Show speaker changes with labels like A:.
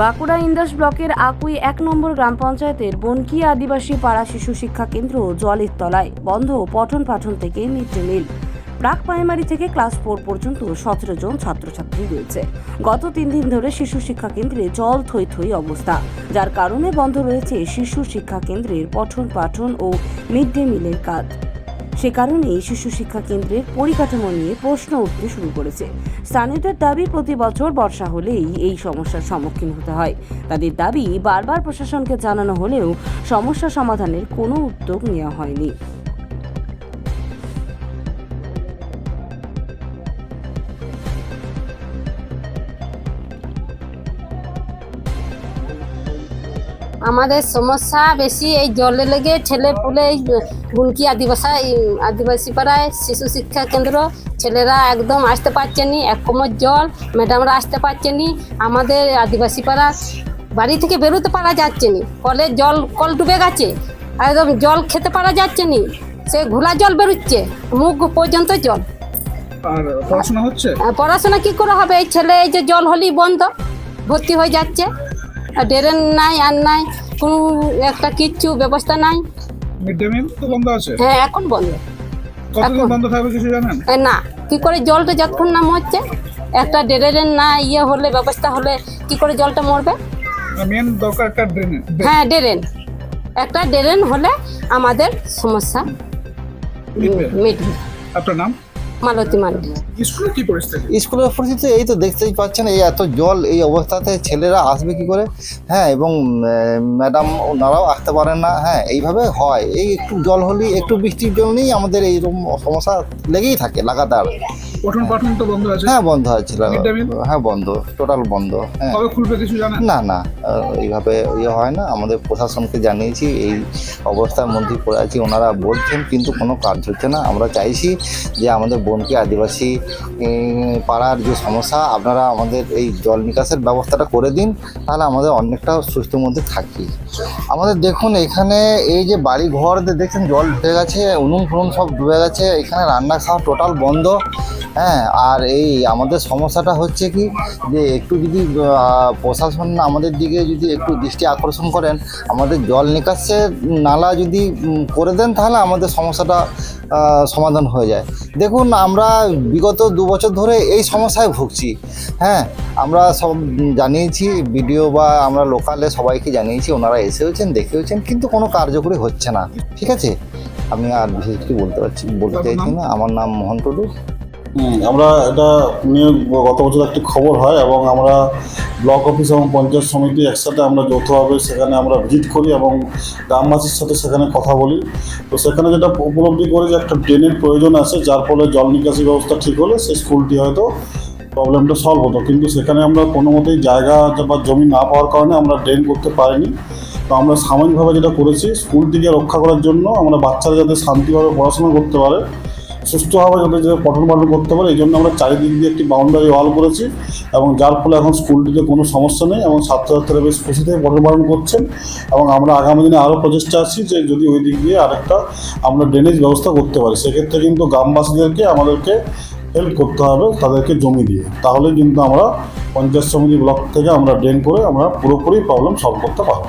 A: বাঁকুড়া ইন্দাস ব্লকের আকুই এক নম্বর গ্রাম পঞ্চায়েতের বনকি আদিবাসী পাড়া শিশু শিক্ষা কেন্দ্র জলের তলায় বন্ধ পঠন পাঠন থেকে মিড মিল প্রাক প্রাইমারি থেকে ক্লাস ফোর পর্যন্ত সতেরো জন ছাত্রছাত্রী রয়েছে। গত তিন দিন ধরে শিশু শিক্ষা কেন্দ্রে জল থই থই অবস্থা, যার কারণে বন্ধ রয়েছে শিশু শিক্ষা কেন্দ্রের পঠন পাঠন ও মিড ডে মিলের কাজ। সে কারণেই শিশু শিক্ষা কেন্দ্রের পরিকাঠামো নিয়ে প্রশ্ন উঠতে শুরু করেছে। স্থানীয়দের দাবি, প্রতি বছর বর্ষা হলেই এই সমস্যার সম্মুখীন হতে হয়। তাদের দাবি, বারবার প্রশাসনকে জানানো হলেও সমস্যা সমাধানের কোনো উদ্যোগ নেওয়া হয়নি।
B: আমাদের সমস্যা বেশি এই জলে লেগে ছেলে পুলে এই গুনকি আদিবাসা আদিবাসী পাড়ায় শিশু শিক্ষা কেন্দ্র ছেলেরা একদম আসতে পারছে নি এক কোমর জল ম্যাডামরা আসতে পারছে নি আমাদের আদিবাসী পাড়া বাড়ি থেকে বেরোতে পারা যাচ্ছে নি কলের জল কল ডুবে গেছে একদম জল খেতে পারা যাচ্ছে নি সে ঘোলা জল বেরোচ্ছে মুখ পর্যন্ত জল।
C: পড়াশোনা হচ্ছে?
B: পড়াশোনা কি করে হবে? এই ছেলে এই যে জল হলেই বন্ধ ভর্তি হয়ে যাচ্ছে। ড্রেন নাই আর নাই কোনো একটা কিচ্ছু ব্যবস্থা নাই।
C: মিড ডে মিল তো বন্ধ আছে?
B: হ্যাঁ এখন বন্ধ।
C: কতদিন বন্ধ থাকবে কিছু জানেন?
B: না কি করে জলটা যতক্ষণ না মরছে একটা ড্রেনের না ইয়ে হলে ব্যবস্থা হলে কি করে জলটা মরবে?
C: মেন দরকার একটা ড্রেনের
B: হ্যাঁ ড্রেন। একটা ড্রেন হলে আমাদের সমস্যা
C: মিটবে। আপনার নাম?
B: মালতী মান্ডি
C: স্কুলে কি পরিস্থিতি?
D: স্কুলের পরিস্থিতি এই তো দেখতেই পাচ্ছেন এই এত জল এই অবস্থাতে ছেলেরা আসবে কি করে? হ্যাঁ এবং ম্যাডাম ওনারাও আসতে পারেন না। হ্যাঁ এইভাবে হয়। এই একটু জল হলেই একটু বৃষ্টির জন্যই আমাদের এইরকম সমস্যা লেগেই থাকে লাগাতার।
C: পঠন পাঠন তো বন্ধ আছে?
D: হ্যাঁ বন্ধ
C: day meal?
D: হ্যাঁ বন্ধ টোটাল বন্ধ হ্যাঁ।
C: কবে খুলবে কিছু জানেন?
D: না না এইভাবে ইয়ে হয় না। আমাদের প্রশাসনকে জানিয়েছি এই অবস্থার মধ্যে পড়ে আছি। ওনারা বলছেন কিন্তু কোনো কাজ হচ্ছে না। আমরা চাইছি যে আমাদের বনকে আদিবাসী পাড়ার যে সমস্যা আপনারা আমাদের এই জল নিকাশের ব্যবস্থাটা করে দিন। তাহলে আমাদের অনেকটা সুস্থ মধ্যে থাকি। আমাদের দেখুন, এখানে এই যে বাড়ি ঘর দেখছেন, জল ঢুকে গেছে, উনুন ফুনুন সব ডুবে গেছে, এখানে রান্না খাওয়া টোটাল বন্ধ। হ্যাঁ আর এই আমাদের সমস্যাটা হচ্ছে কি, যে একটু যদি প্রশাসন আমাদের দিকে যদি একটু দৃষ্টি আকর্ষণ করেন, আমাদের জল নিকাশে নালা যদি করে দেন, তাহলে আমাদের সমস্যাটা সমাধান হয়ে যায়। দেখুন, আমরা বিগত দু বছর ধরে এই সমস্যায় ভুগছি। হ্যাঁ আমরা সব জানিয়েছি, ভিডিও বা আমরা লোকালে সবাইকে জানিয়েছি, ওনারা এসেওছেন দেখেওছেন কিন্তু কোনো কার্যকরী হচ্ছে না। ঠিক আছে? আমি আর বিশেষ কিছু বলতে পারছি বলতে চাইছি না। আমার নাম মোহন টুডু।
E: আমরা এটা নিয়ে গত বছর একটি খবর হয় এবং আমরা ব্লক অফিস এবং পঞ্চায়েত সমিতি একসাথে আমরা যৌথভাবে সেখানে আমরা ভিজিট করি এবং গ্রামবাসীর সাথে সেখানে কথা বলি। তো সেখানে যেটা উপলব্ধি করি যে একটা ড্রেনের প্রয়োজন আছে যার ফলে জল নিকাশি ব্যবস্থা ঠিক হলে সেই স্কুলটি হয়তো প্রবলেমটা সলভ হতো। কিন্তু সেখানে আমরা কোনো মতেই জায়গা বা জমি না পাওয়ার কারণে আমরা ড্রেন করতে পারিনি। তো আমরা সাময়িকভাবে যেটা করেছি স্কুলটিকে রক্ষা করার জন্য আমরা বাচ্চারা যাতে শান্তিভাবে পড়াশোনা করতে পারে, সুস্থভাবে যাতে যাতে পঠন পাঠন করতে পারে, এই জন্য আমরা চারিদিক দিয়ে একটি বাউন্ডারি ওয়াল করেছি এবং যার ফলে এখন স্কুলটিতে কোনো সমস্যা নেই এবং ছাত্রছাত্রীরা বেশ খুশিতে পঠন পাঠন করছেন এবং আমরা আগামী দিনে আরও প্রচেষ্টা আছি যে যদি ওই দিক দিয়ে আরেকটা আমরা ড্রেনেজ ব্যবস্থা করতে পারি। সেক্ষেত্রে কিন্তু গ্রামবাসীদেরকে, আমাদেরকে হেল্প করতে হবে তাদেরকে জমি দিয়ে। তাহলে কিন্তু আমরা পঞ্চায়েত সমিতি ব্লক থেকে আমরা ড্রেন করে আমরা পুরোপুরি প্রবলেম সলভ করতে পারব।